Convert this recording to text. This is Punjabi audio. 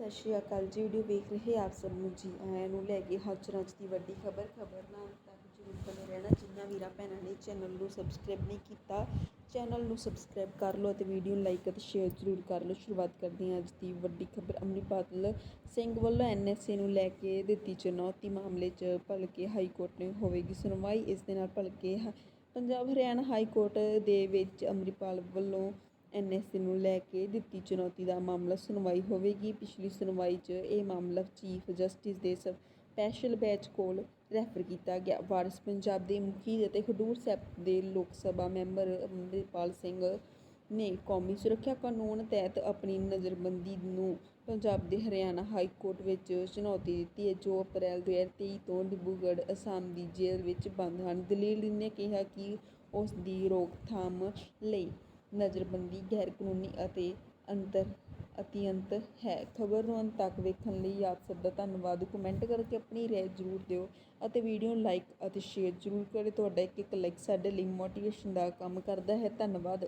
ਸਤਿ ਸ਼੍ਰੀ ਅਕਾਲ ਜੀ। ਵੀਡੀਓ ਵੇਖ ਰਹੇ ਆਪ ਸਭ ਨੂੰ ਜੀ। ਆਇਆਂ ਨੂੰ ਲੈ ਕੇ ਹਾਜ਼ਰ ਅੱਜ ਦੀ ਵੱਡੀ ਖਬਰ ਖਬਰ ਨਾਲ ਤੱਕ ਜ਼ਰੂਰ ਬਣੇ ਰਹਿਣਾ। ਜਿੰਨਾ ਵੀਰਾਂ ਭੈਣਾਂ ਨੇ ਚੈਨਲ ਨੂੰ ਸਬਸਕ੍ਰਾਈਬ ਨਹੀਂ ਕੀਤਾ, ਚੈਨਲ ਨੂੰ ਸਬਸਕ੍ਰਾਈਬ ਕਰ ਲਓ ਅਤੇ ਵੀਡੀਓ ਨੂੰ ਲਾਈਕ ਅਤੇ ਸ਼ੇਅਰ ਜ਼ਰੂਰ ਕਰ ਲਓ। ਸ਼ੁਰੂਆਤ ਕਰਦੇ ਹਾਂ ਅੱਜ ਦੀ ਵੱਡੀ ਖਬਰ। ਅੰਮ੍ਰਿਤਪਾਲ ਸਿੰਘ ਵੱਲੋਂ ਐਨਐਸਏ ਨੂੰ ਲੈ ਕੇ ਦਿੱਤੀ ਚੁਣੌਤੀ ਮਾਮਲੇ 'ਚ ਭਲਕੇ ਹਾਈ ਕੋਰਟ ਨੇ ਹੋਵੇਗੀ ਸੁਣਵਾਈ। ਇਸ ਦੇ ਨਾਲ ਭਲਕੇ ਹ- ਪੰਜਾਬ ਹਰਿਆਣਾ ਹਾਈ ਕੋਰਟ ਦੇ ਵਿੱਚ ਅੰਮ੍ਰਿਤਪਾਲ ਵੱਲੋਂ ਐਨਐਸਏ ਨੂੰ ਲੈ ਕੇ ਦਿੱਤੀ ਚੁਣੌਤੀ ਦਾ ਮਾਮਲਾ ਸੁਣਵਾਈ ਹੋਵੇਗੀ। ਪਿਛਲੀ ਸੁਣਵਾਈ 'ਚ ਇਹ ਮਾਮਲਾ ਚੀਫ ਜਸਟਿਸ ਦੇ ਸਪੈਸ਼ਲ ਬੈਂਚ ਕੋਲ ਰੈਫਰ ਕੀਤਾ ਗਿਆ। ਵਾਰਿਸ ਪੰਜਾਬ ਦੇ ਮੁਖੀ ਅਤੇ ਖਡੂਰ ਸਾਹਿਬ ਦੇ ਲੋਕ ਸਭਾ ਮੈਂਬਰ ਅੰਮ੍ਰਿਤਪਾਲ ਸਿੰਘ ਨੇ ਕੌਮੀ ਸੁਰੱਖਿਆ ਕਾਨੂੰਨ ਤਹਿਤ ਆਪਣੀ ਨਜ਼ਰਬੰਦੀ ਨੂੰ ਪੰਜਾਬ ਦੇ ਹਰਿਆਣਾ ਹਾਈ ਕੋਰਟ ਵਿੱਚ ਚੁਣੌਤੀ ਦਿੱਤੀ ਹੈ। ਜੋ ਅਪ੍ਰੈਲ 2023 ਤੋਂ ਡਿਬਰੂਗੜ੍ਹ ਅਸਾਮ ਦੀ ਜੇਲ੍ਹ ਵਿੱਚ ਬੰਦ ਹਨ। ਦਲੀਲ ਨੇ ਕਿਹਾ ਕਿ ਉਸ ਦੀ ਰੋਕਥਾਮ ਲਈ ਨਜ਼ਰਬੰਦੀ ਗੈਰ ਕਾਨੂੰਨੀ ਅਤੇ ਅੰਤਰ ਅਤਿਅੰਤ ਹੈ। ਖਬਰ ਨੂੰ ਅੰਤ ਤੱਕ ਵੇਖਣ ਲਈ ਆਪ ਸਭ ਦਾ ਧੰਨਵਾਦ। ਕਮੈਂਟ ਕਰਕੇ ਆਪਣੀ ਰਾਏ ਜ਼ਰੂਰ ਦਿਓ ਅਤੇ ਵੀਡੀਓ ਨੂੰ ਲਾਈਕ ਅਤੇ ਸ਼ੇਅਰ ਜ਼ਰੂਰ ਕਰੇ। ਤੁਹਾਡਾ ਇੱਕ ਇੱਕ ਲਾਈਕ ਸਾਡੇ ਲਈ ਮੋਟੀਵੇਸ਼ਨ ਦਾ ਕੰਮ ਕਰਦਾ ਹੈ। ਧੰਨਵਾਦ।